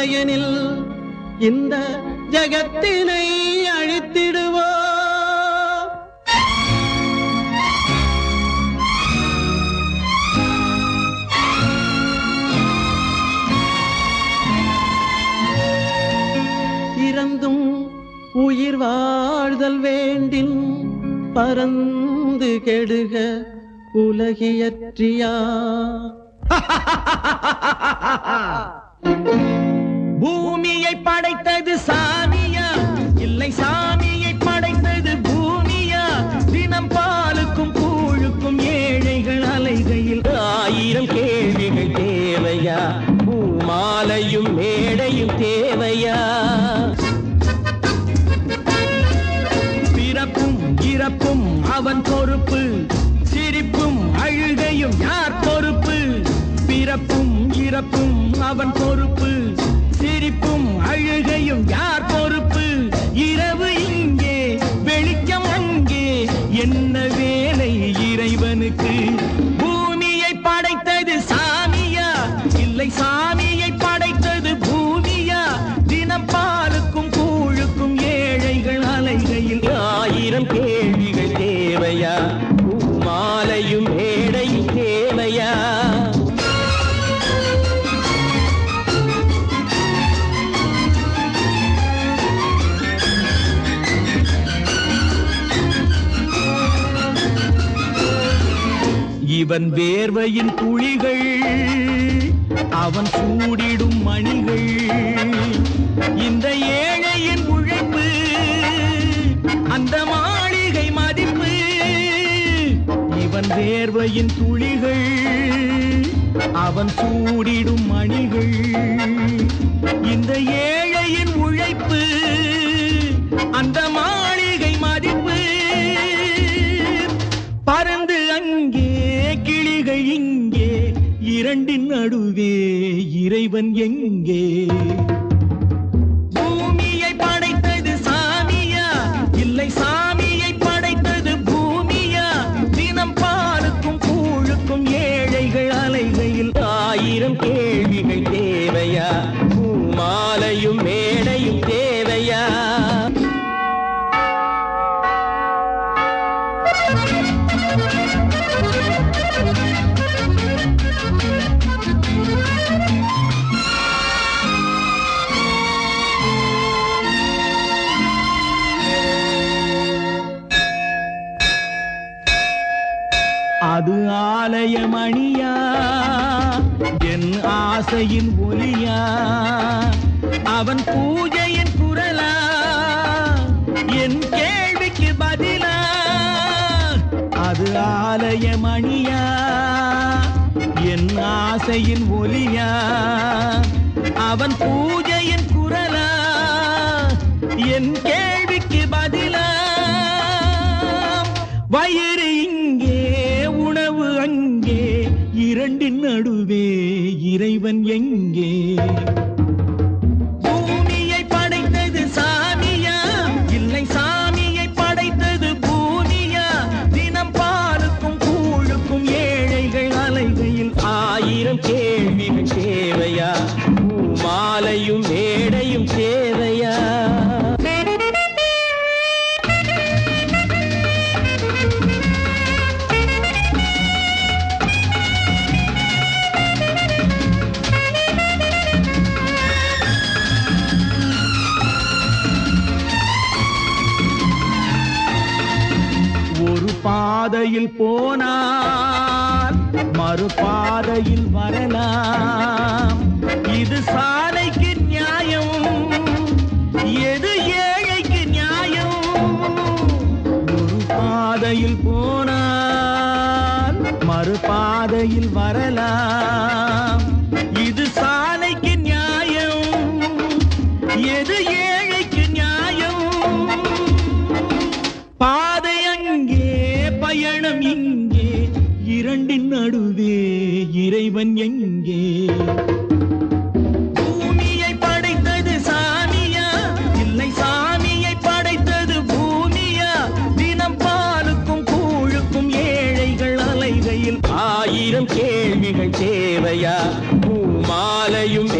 இல்லையெனில் இந்த ஜகத்தினை அழித்திடுவோ. இறந்தும் உயிர் வாழ்தல் வேண்டின் பறந்து கெடுக உலகியற்றியா. பூமியை படைத்தது சாமியா? இல்லை சாமியை படைத்தது பூமியா? தினம் பாலுக்கும் கூழுக்கும் ஏழைகள் அலைகையில். ஆயிரம் கேள்விகள் தேவையா? பூமாலையும் மேடையும் தேவையா? பிறப்பும் இறப்பும் அவன் பொறுப்பு. சிரிப்பும் அழுகையும் யார் பொறுப்பு? பிறப்பும் இறப்பும் அவன் பொறுப்பு. அழுகையும் யார் பொறுப்பு? இரவு இங்கே வெளிச்சம் அங்கே. என்ன வேலை இறைவனுக்கு? பூமியை படைத்தது சாமியா? இல்லை சாமியை படைத்தது பூமியா? தினம் பாலுக்கும் கூழுக்கும் ஏழைகள் அலைகையில். ஆயிரம் கேள்விகள் தேவையா? இவன் வேர்வையின் துளிகள் அவன் சூடிடும் மணிகள். இந்த ஏழையின் உழைப்பு அந்த மாளிகை மதிப்பு. இவன் வேர்வையின் துளிகள் அவன் சூடிடும் மணிகள். இந்த ஏழையின் உழைப்பு அந்த மா இரண்டின் நடுவே இறைவன் எங்கே? பூமியை படைத்தது சாமியா? இல்லை சாமியை படைத்தது பூமியா? தினம் பாலுக்கும் கூழுக்கும் ஏழைகள் அலைகையில் ஆயிரம் கேள்விகள் தேவையா? பூமாலையும் மேடையும் அது ஆலய மணியா என் ஆசையின் ஒலியா அவன் பூஜையின் குரலா? என் கேள்விக்கு பதிலா? அது ஆலய மணியா என் ஆசையின் ஒலியா அவன் பூஜையின் குரலா? என் கேள்விக்கு பதிலா? வய இரண்டின் இறைவன் எங்கே? பாதையில் போனால் மறு பாதையில் வரலாம். இது சாலைக்கு நியாயம் எது ஏழைக்கு நியாயம்? ஒரு பாதையில் போனால் மறு பாதையில் வரலாம். இது சாலை இரண்டின் நடுவே இறைவன் எங்கே? பூமியை படைத்தது சாமியா? இல்லை சாமியை படைத்தது பூமியா? தினம் பாலுக்கும் கூழுக்கும் ஏழைகள் அலைகையில். ஆயிரம் கேள்விகள் தேவையா? பூமாலையும்